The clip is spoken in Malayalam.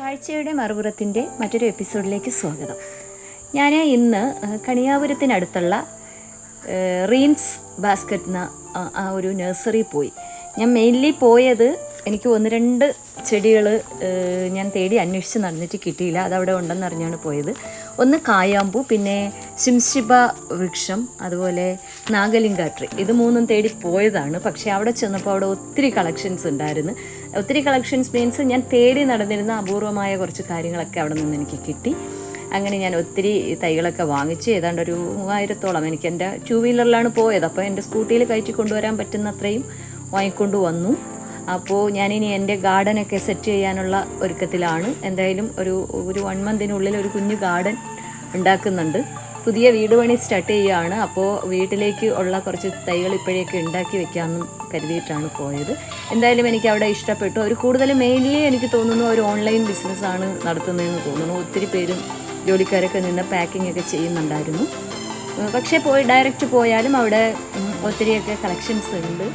കാഴ്ചയുടെ മറുപുറത്തിന്റെ മറ്റൊരു എപ്പിസോഡിലേക്ക് സ്വാഗതം. ഞാൻ ഇന്ന് കണിയാപുരത്തിനടുത്തുള്ള റീൻസ് ബാസ്ക്കറ്റ് എന്ന ആ ഒരു നഴ്സറി പോയി. ഞാൻ മെയിൻലി പോയത് എനിക്ക് ഒന്ന് രണ്ട് ചെടികൾ ഞാൻ തേടി അന്വേഷിച്ച് നടന്നിട്ട് കിട്ടിയില്ല. അതവിടെ ഉണ്ടെന്ന് അറിഞ്ഞാണ് പോയത്. ഒന്ന് കായാമ്പൂ പിന്നെ ശിംശിബ വൃക്ഷം അതുപോലെ നാഗലിംഗ ട്രീ. ഇത് മൂന്നും തേടി പോയതാണ്. പക്ഷേ അവിടെ ചെന്നപ്പോൾ അവിടെ ഒത്തിരി കളക്ഷൻസ് ഉണ്ടായിരുന്നു. ഒത്തിരി കളക്ഷൻസ് മീൻസ് ഞാൻ തേടി നടന്നിരുന്ന അപൂർവമായ കുറച്ച് കാര്യങ്ങളൊക്കെ അവിടെ നിന്ന് എനിക്ക് കിട്ടി. അങ്ങനെ ഞാൻ ഒത്തിരി തൈകളൊക്കെ വാങ്ങിച്ച് ഏതാണ്ട് ഒരു മൂവായിരത്തോളം എനിക്ക് എന്റെ ടു വീലറിലാണ് പോയത്. അപ്പോൾ എന്റെ സ്കൂട്ടിയിൽ കയറ്റി കൊണ്ടുവരാൻ പറ്റുന്നത്രയും വാങ്ങിക്കൊണ്ട് വന്നു. അപ്പോൾ ഞാനിനി എന്റെ ഗാർഡനൊക്കെ സെറ്റ് ചെയ്യാനുള്ള ഒരുക്കത്തിലാണ്. എന്തായാലും ഒരു ഒരു വൺ മന്തിനുള്ളിൽ ഒരു കുഞ്ഞു ഗാർഡൻ ഉണ്ടാക്കുന്നുണ്ട്. പുതിയ വീട് പണി സ്റ്റാർട്ട് ചെയ്യുകയാണ് അപ്പോൾ വീട്ടിലേക്ക് ഉള്ള കുറച്ച് തൈകൾ ഇപ്പോഴേക്ക് ഉണ്ടാക്കി വെക്കാമെന്നും കരുതിയിട്ടാണ് പോയത്. എന്തായാലും എനിക്ക് അവിടെ ഇഷ്ടപ്പെട്ടു. ഒരു കൂടുതൽ മെയിൻലി എനിക്ക് തോന്നുന്നു ഒരു ഓൺലൈൻ ബിസിനസ്സാണ് നടത്തുന്നതെന്ന് തോന്നുന്നു. ഒത്തിരി പേരും ജോലിക്കാരൊക്കെ നിന്ന് പാക്കിംഗ് ഒക്കെ ചെയ്യുന്നുണ്ടായിരുന്നു. പക്ഷേ പോയി ഡയറക്റ്റ് പോയാലും അവിടെ ഒത്തിരിയൊക്കെ കളക്ഷൻസ് ഉണ്ട്.